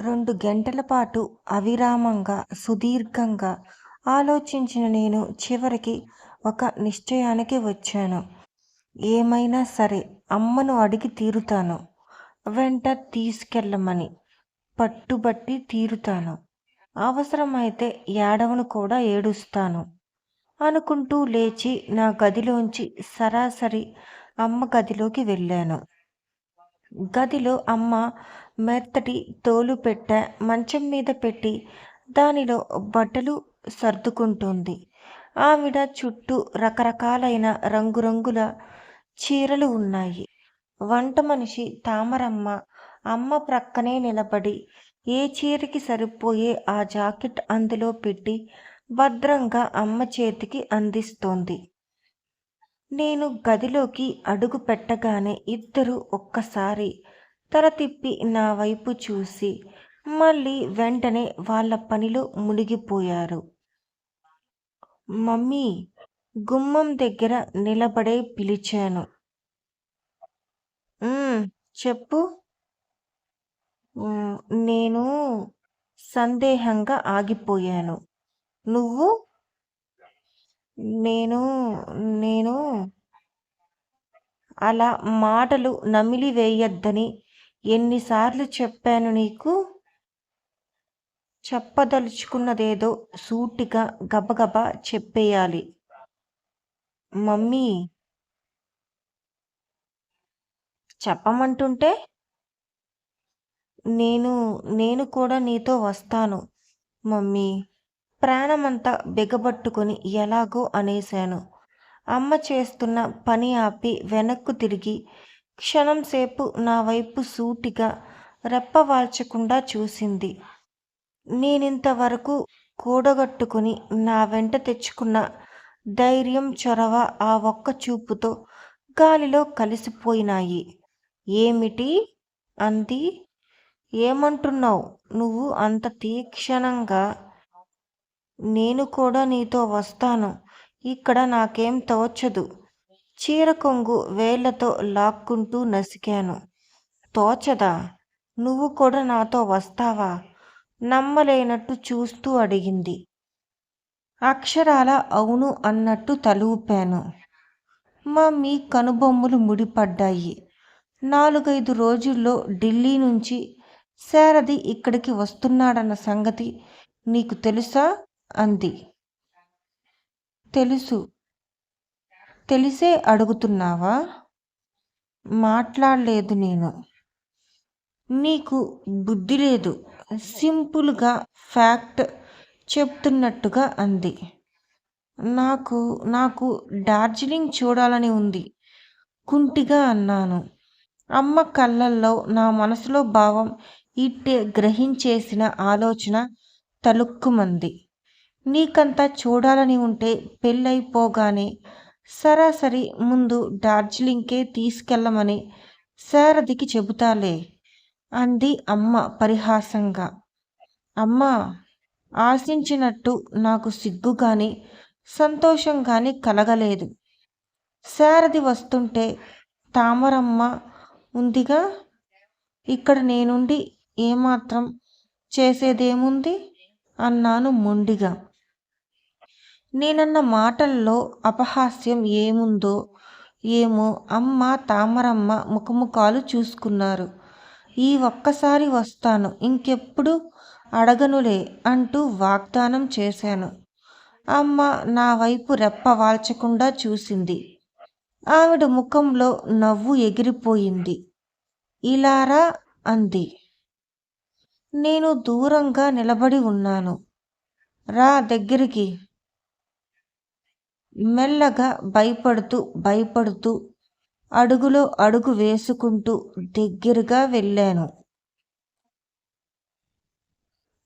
రెండు గంటల పాటు అవిరామంగా సుదీర్ఘంగా ఆలోచించిన నేను చివరికి ఒక నిశ్చయానికి వచ్చాను. ఏమైనా సరే అమ్మను అడిగి తీరుతాను. వెంట తీసుకెళ్ళమని పట్టుబట్టి తీరుతాను. అవసరమైతే ఏడవను కూడా ఏడుస్తాను. అనుకుంటూ లేచి నా గదిలోంచి సరాసరి అమ్మ గదిలోకి వెళ్ళాను. గదిలో అమ్మ మెత్తటి తోలు పెట్ట మంచం మీద పెట్టి దానిలో బట్టలు సర్దుకుంటుంది. ఆవిడ చుట్టూ రకరకాలైన రంగురంగుల చీరలు ఉన్నాయి. వంట మనిషి తామరమ్మ అమ్మ ప్రక్కనే నిలబడి ఏ చీరకి సరిపోయే ఆ జాకెట్ అందులో పెట్టి భద్రంగా అమ్మ చేతికి అందిస్తోంది. నేను గదిలోకి అడుగు పెట్టగానే ఇద్దరు ఒక్కసారి తల తిప్పి నా వైపు చూసి మళ్ళీ వెంటనే వాళ్ళ పనిలో మునిగిపోయారు. మమ్మీ గుమ్మం దగ్గర నిలబడే పిలిచాను. చెప్పు. నేను సందేహంగా ఆగిపోయాను. నువ్వు? నేను నేను అలా మాటలు నమిలి వేయొద్దని ఎన్నిసార్లు చెప్పాను నీకు? చెప్పదలుచుకున్నదేదో సూటిగా గబగబా చెప్పేయాలి. మమ్మీ చెప్పమంటుంటే నేను నేను కూడా నీతో వస్తాను మమ్మీ. ప్రాణమంతా బిగబట్టుకొని ఎలాగో అనేశాను. అమ్మ చేస్తున్న పని ఆపి వెనక్కు తిరిగి క్షణం సేపు నా వైపు సూటిగా రెప్పవాల్చకుండా చూసింది. నేనింతవరకు కూడగట్టుకుని నా వెంట తెచ్చుకున్న ధైర్యం చొరవ ఆ ఒక్క చూపుతో గాలిలో కలిసిపోయినాయి. ఏమిటి? అంది. ఏమంటున్నావు? నువ్వు అంత తీక్షణంగా? నేను కూడా నీతో వస్తాను. ఇక్కడ నాకేం తోచదు. చీర కొంగు వేళ్ళతో లాక్కుంటూ నసికాను. తోచదా? నువ్వు కూడా నాతో వస్తావా? నమ్మలేనట్టు చూస్తూ అడిగింది. అక్షరాల అవును అన్నట్టు తలూపాను. మమ్మీ కనుబొమ్మలు ముడిపడ్డాయి. నాలుగైదు రోజుల్లో ఢిల్లీ నుంచి శారది ఇక్కడికి వస్తున్నాడన్న సంగతి నీకు తెలుసా? అంది. తెలుసు. తెలిసే అడుగుతున్నావా? మాట్లాడలేదు నేను. నీకు బుద్ధి లేదు. సింపుల్గా ఫ్యాక్ట్ చెప్తున్నట్టుగా అంది. నాకు నాకు డార్జిలింగ్ చూడాలని ఉంది కుంటిగా అన్నాను. అమ్మ కళ్ళల్లో నా మనసులో భావం ఇట్టే గ్రహించేసిన ఆలోచన తలుక్కుమంది నీకంతా చూడాలని ఉంటే పెళ్ళైపోగానే సరాసరి ముందు డార్జిలింగ్కే తీసుకెళ్ళమని సారథికి చెబుతాలే అంది అమ్మ పరిహాసంగా. అమ్మ ఆశించినట్టు నాకు సిగ్గు కానీ సంతోషం కానీ కలగలేదు. సారథి వస్తుంటే తామరమ్మ ఉందిగా? ఇక్కడ నేనుండి ఏమాత్రం చేసేదేముంది? అన్నాను మొండిగా. నేనన్న మాటల్లో అపహాస్యం ఏముందో ఏమో అమ్మ తామరమ్మ ముఖముఖాలు చూసుకున్నారు. ఈ ఒక్కసారి వస్తాను ఇంకెప్పుడు అడగనులే అంటూ వాగ్దానం చేశాను. అమ్మ నా వైపు రెప్ప వాల్చకుండా చూసింది. ఆవిడ ముఖంలో నవ్వు ఎగిరిపోయింది. ఇలారా? అంది. నేను దూరంగా నిలబడి ఉన్నాను. రా దగ్గరికి. మెల్లగా భయపడుతూ భయపడుతూ అడుగులో అడుగు వేసుకుంటూ దగ్గరగా వెళ్ళాను.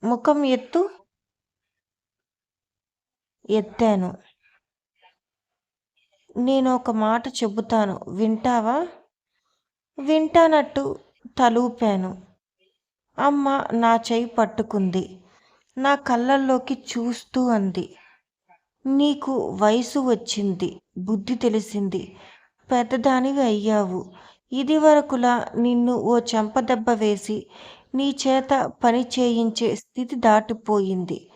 ముఖం ఎత్తు ఎత్తాను. నేను ఒక మాట చెబుతాను వింటావా? వింటానట్టు తలూపాను. అమ్మ నా చేయి పట్టుకుంది నా కళ్ళల్లోకి చూస్తూ అంది. నీకు వయసు వచ్చింది బుద్ధి తెలిసింది. పెద్దదానివి అయ్యావు. ఇది వరకులా నిన్ను ఓ చెంపదెబ్బ వేసి నీ చేత పని చేయించే స్థితి దాటిపోయింది.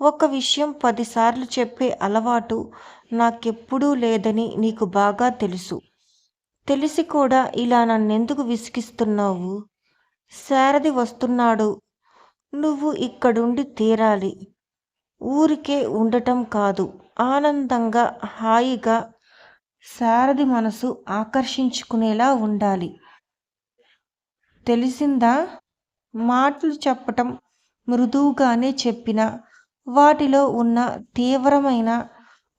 ఒక విషయం పదిసార్లు చెప్పే అలవాటు నాకెప్పుడూ లేదని నీకు బాగా తెలుసు. తెలిసి కూడా ఇలా నన్నెందుకు విసిగిస్తున్నావు? శారది వస్తున్నాడు. నువ్వు ఇక్కడుండి తీరాలి. ఊరికే ఉండటం కాదు. ఆనందంగా హాయిగా సారథి మనసు ఆకర్షించుకునేలా ఉండాలి. తెలిసిందా? మాటలు చెప్పటం మృదువుగానే చెప్పిన వాటిలో ఉన్న తీవ్రమైన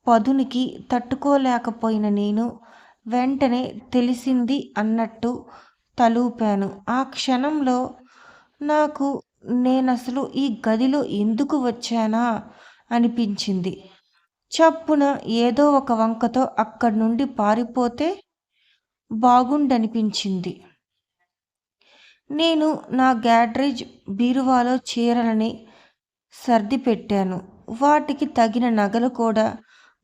పదునికి తట్టుకోలేకపోయిన నేను వెంటనే తెలిసింది అన్నట్టు తలూపాను. ఆ క్షణంలో నాకు నేను అసలు ఈ గదిలో ఎందుకు వచ్చానా అనిపించింది. చప్పున ఏదో ఒక వంకతో అక్కడి నుండి పారిపోతే బాగుండనిపించింది. నేను నా గ్యాడ్రేజ్ బీరువాలో చీరలని సర్ది పెట్టాను వాటికి తగిన నగలు కూడా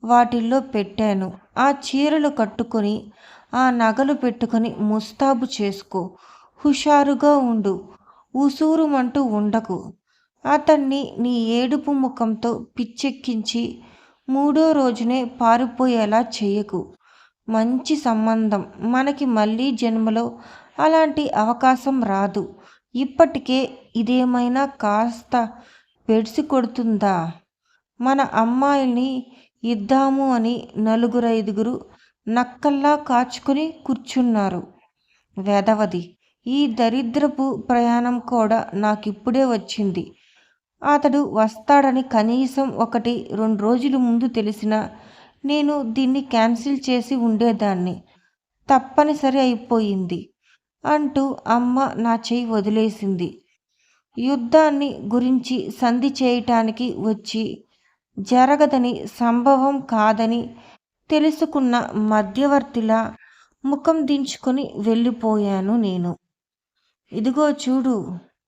వాటిల్లో పెట్టాను. ఆ చీరలు కట్టుకొని ఆ నగలు పెట్టుకొని ముస్తాబు చేసుకో. హుషారుగా ఉండు. ఉసూరుమంటూ ఉండకు. అతన్ని నీ ఏడుపు ముఖంతో పిచ్చెక్కించి మూడో రోజునే పారిపోయేలా చేయకు. మంచి సంబంధం. మనకి మళ్ళీ జన్మలో అలాంటి అవకాశం రాదు. ఇప్పటికే ఇదేమైనా కాస్త పెడిసి కొడుతుందా? మన అమ్మాయిల్ని ఇద్దాము అని నలుగురు ఐదుగురు నక్కల్లా కాచుకొని కూర్చున్నారు. వెదవది ఈ దరిద్రపు ప్రయాణం కూడా నాకిప్పుడే వచ్చింది. అతడు వస్తాడని కనీసం ఒకటి రెండు రోజుల ముందు తెలిసిన నేను దీన్ని క్యాన్సిల్ చేసి ఉండేదాన్ని. తప్పనిసరి అయిపోయింది అంటూ అమ్మ నా చెయ్యి వదిలేసింది. యుద్ధాన్ని గురించి సంధి చేయటానికి వచ్చి జరగదని సంభవం కాదని తెలుసుకున్న మధ్యవర్తిలా ముఖం దించుకొని వెళ్ళిపోయాను నేను. ఇదిగో చూడు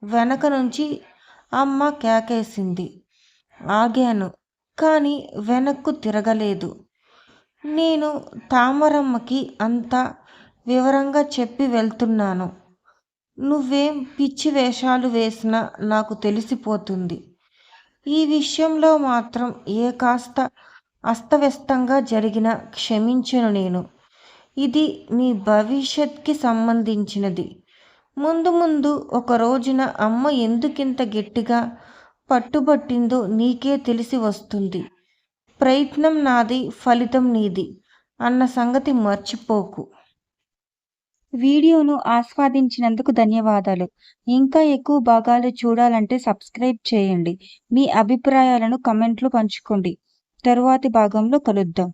వెనక నుంచి అమ్మ కేకేసింది. ఆగాను కానీ వెనక్కు తిరగలేదు. నేను తామరమ్మకి అంత వివరంగా చెప్పి వెళ్తున్నాను. నువ్వేం పిచ్చి వేషాలు వేసినా నాకు తెలిసిపోతుంది. ఈ విషయంలో మాత్రం ఏ కాస్త అస్తవ్యస్తంగా జరిగిన క్షమించను నేను. ఇది నీ భవిష్యత్కి సంబంధించినది. ముందు ముందు ఒక రోజున అమ్మ ఎందుకింత గట్టిగా పట్టుబట్టిందో నీకే తెలిసి వస్తుంది. ప్రయత్నం నాది ఫలితం నీది అన్న సంగతి మర్చిపోకు. వీడియోను ఆస్వాదించినందుకు ధన్యవాదాలు. ఇంకా ఎక్కువ భాగాలు చూడాలంటే సబ్స్క్రైబ్ చేయండి. మీ అభిప్రాయాలను కమెంట్లు పంచుకోండి. తరువాతి భాగంలో కలుద్దాం.